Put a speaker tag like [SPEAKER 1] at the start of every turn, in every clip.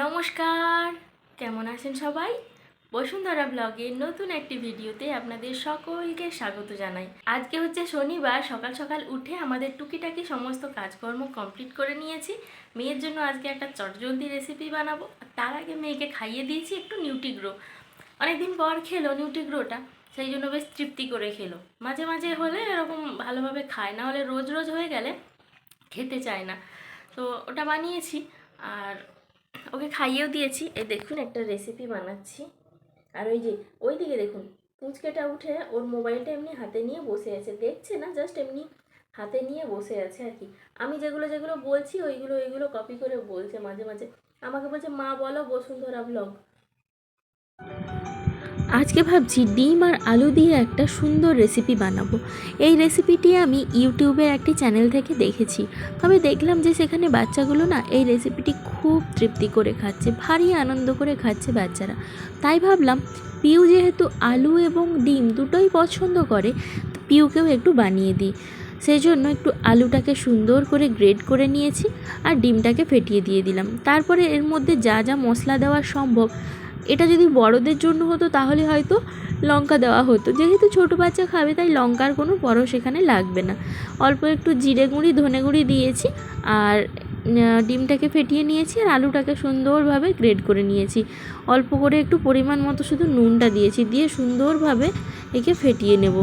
[SPEAKER 1] নমস্কার, কেমন আছেন সবাই? বসুন্ধরা ব্লগের নতুন একটি ভিডিওতে আপনাদের সকলকে স্বাগত জানাই। আজকে হচ্ছে শনিবার, সকাল সকাল উঠে আমাদের টুকিটাকি সমস্ত কাজকর্ম কমপ্লিট করে নিয়েছি। মেয়ের জন্য আজকে একটা চটজলদি রেসিপি বানাবো। তার আগে মেয়েকে খাইয়ে দিয়েছি একটু নিউটিগ্রো অনেকদিন পর খেলো নিউটিগ্রোটা সেই জন্য বেশ তৃপ্তি করে খেলো। মাঝে মাঝে হলে এরকম ভালোভাবে খায়, না হলে রোজ রোজ হয়ে গেলে খেতে চায় না। তো ওটা বানিয়েছি আর ওকে খাইয়েও দিয়েছি। এই দেখুন একটা রেসিপি বানাচ্ছি। আর ওই যে, ওই দিকে দেখুন, পুচকেটা উঠে ওর মোবাইলটা এমনি হাতে নিয়ে বসে আছে। দেখছে না জাস্ট এমনি হাতে নিয়ে বসে আছে আর কি। আমি যেগুলো যেগুলো বলছি, ওইগুলো ওইগুলো কপি করে বলছে মাঝে মাঝে। আমাকে বলছে, মা বলো বসুন্ধরা ব্লগ আজকে ভাবছি ডিম আর আলু দিয়ে একটা সুন্দর রেসিপি বানাবো। এই রেসিপিটি আমি ইউটিউবের একটি চ্যানেল থেকে দেখেছি। তবে দেখলাম যে সেখানে বাচ্চাগুলো না এই রেসিপিটি খুব তৃপ্তি করে খাচ্ছে, ভারী আনন্দ করে খাচ্ছে বাচ্চারা। তাই ভাবলাম, পিউ যেহেতু আলু এবং ডিম দুটোই পছন্দ করে পিউকেও একটু বানিয়ে দিই। সেই জন্য একটু আলুটাকে সুন্দর করে গ্রেড করে নিয়েছি আর ডিমটাকে ফেটিয়ে দিয়ে দিলাম। তারপরে এর মধ্যে যা যা মশলা দেওয়া সম্ভব এটা যদি বড়দের জন্য হতো, তাহলে হয়তো লঙ্কা দেওয়া হতো। যেহেতু ছোটো বাচ্চা খাবে, তাই লঙ্কার কোনো পরশ এখানে লাগবে না। অল্প একটু জিরে গুঁড়ি, ধনে গুঁড়ি দিয়েছি, আর ডিমটাকে ফেটিয়ে নিয়েছি, আর আলুটাকে সুন্দরভাবে গ্রেড করে নিয়েছি। অল্প করে একটু পরিমাণ মতো শুধু নুনটা দিয়েছি, দিয়ে সুন্দরভাবে একে ফেটিয়ে নেব।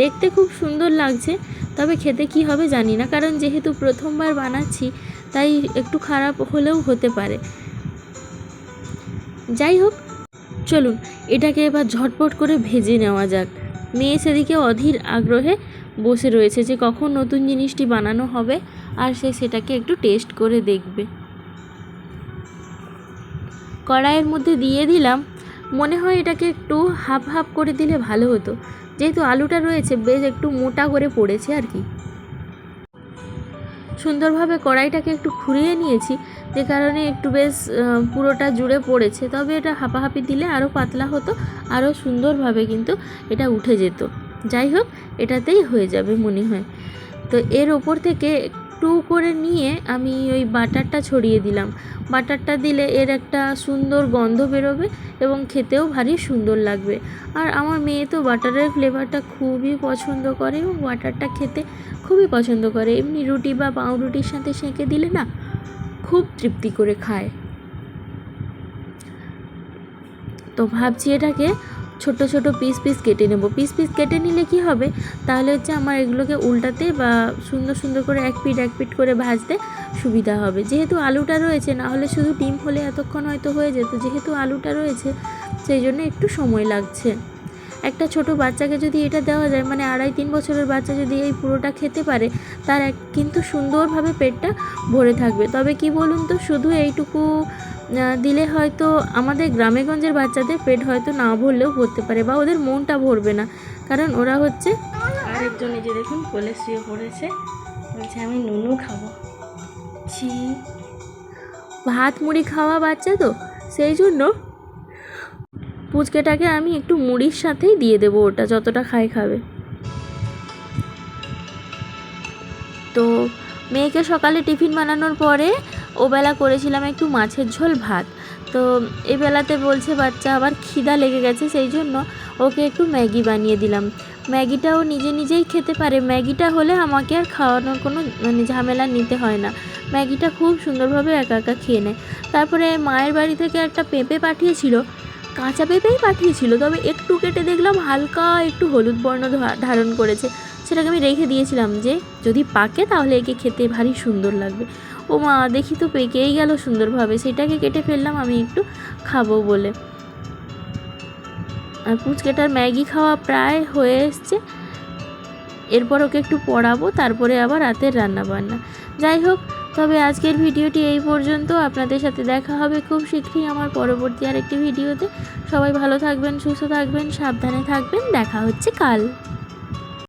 [SPEAKER 1] দেখতে খুব সুন্দর লাগছে, তবে খেতে কি হবে জানি না, কারণ যেহেতু প্রথমবার বানাচ্ছি তাই একটু খারাপ হলেও হতে পারে। যাই হোক, চলুন, এটাকে এবার ঝটপট করে ভেজে নেওয়া যাক। মেয়ে সেদিকে অধীর আগ্রহে বসে রয়েছে যে কখন নতুন জিনিসটি বানানো হবে আর সে সেটাকে একটু টেস্ট করে দেখবে। কড়াইয়ের মধ্যে দিয়ে দিলাম। মনে হয় এটাকে একটু হাফ হাফ করে দিলে ভালো হতো। যেহেতু আলুটা রয়েছে, বেশ একটু মোটা করে পড়েছে আর কি। সুন্দরভাবে কড়াইটাকে একটু ঘুরিয়ে নিয়েছি, যে কারণে একটু বেশ পুরোটা জুড়ে পড়েছে। তবে এটা হাঁপাহাঁপি দিলে আরও পাতলা হতো, আরও সুন্দরভাবে কিন্তু এটা উঠে যেত। যাই হোক, এটাতেই হয়ে যাবে মনে হয়। তো এর ওপর থেকে একটু করে নিয়ে আমি ওই বাটারটা ছড়িয়ে দিলাম। বাটারটা দিলে এর একটা সুন্দর গন্ধ বেরোবে এবং খেতেও ভারী সুন্দর লাগবে। আর আমার মেয়ে তো বাটারের ফ্লেভারটা খুবই পছন্দ করে এবং বাটারটা খেতে খুবই পছন্দ করে। এমনি রুটি বা পাউরুটির সাথে সেঁকে দিলে না খুব তৃপ্তি করে খায়। তো ভাবছি এটাকে ছোট ছোট পিস পিস কেটে নেব। পিস পিস কেটে নিলে কি হবে? তাহলে হচ্ছে আমার এগুলোকে উল্টাতে বা সুন্দর সুন্দর করে এক পিট এক পিট করে ভাজতে সুবিধা হবে। যেহেতু আলুটা রয়েছে, না হলে শুধু ডিম হলে এতক্ষণ হয়তো হয়ে যেত। যেহেতু আলুটা রয়েছে, সেই জন্য একটু সময় লাগছে। একটা ছোট বাচ্চাকে যদি এটা দেওয়া যায় মানে আড়াই তিন বছরের বাচ্চা যদি এই পুরোটা খেতে পারে, তার এক কিন্তু সুন্দরভাবে পেটটা ভরে থাকবে। তবে কি বলুন তো, শুধু এইটুকু দিলে হয়তো আমাদের গ্রামেগঞ্জের বাচ্চাদের পেট হয়তো না ভরলেও ভরতে পারে বা ওদের মনটা ভরবে না। কারণ ওরা হচ্ছে আরেকজন যে দেখুন কোলে শুয়ে পড়েছে। বলছে আমি নুনু খাব। ছি। ভাত মুড়ি খাওয়া বাচ্চা তো সেই জন্য পুচকেটাকে আমি একটু মুড়ির সাথেই দিয়ে দেবো ওটা যতটা খাই খাবে। তো মেয়েকে সকালে টিফিন বানানোর পরে ওবেলা করেছিলাম একটু মাছের ঝোল ভাত। তো এই বেলাতে বলছে বাচ্চা, আবার খিদা লেগে গেছে, সেই জন্য ওকে একটু ম্যাগি বানিয়ে দিলাম। ম্যাগিটাও নিজে নিজেই খেতে পারে। ম্যাগিটা হলে আমাকে আর খাওয়ানোর কোনো মানে ঝামেলা নিতে হয় না। ম্যাগিটা খুব সুন্দরভাবে একা একা খেয়ে নেয়। তারপরে মায়ের বাড়ি থেকে একটা পেঁপে পাঠিয়েছিল, কাঁচা পেঁপেই পাঠিয়েছিল, তবে একটু কেটে দেখলাম হালকা একটু হলুদ বর্ণ ধারণ করেছে। সেটাকে আমি রেখে দিয়েছিলাম যে যদি পাকে তাহলে একে খেতে ভারী সুন্দর লাগবে। ও মা, দেখি তো পেকেই গেল সুন্দরভাবে। সেটাকে কেটে ফেললাম, আমি একটু খাব বলে। আর পুচকেটার ম্যাগি খাওয়া প্রায় হয়ে এসছে। এরপর ওকে একটু পড়াবো, তারপরে আবার রাতের রান্না বান্না যাই হোক, তবে আজকের ভিডিওটি এই পর্যন্ত। আপনাদের সাথে দেখা হবে খুব শীঘ্রই আমার পরবর্তী আরেকটি ভিডিওতে। সবাই ভালো থাকবেন, সুস্থ থাকবেন, সাবধানে থাকবেন। দেখা হচ্ছে কাল।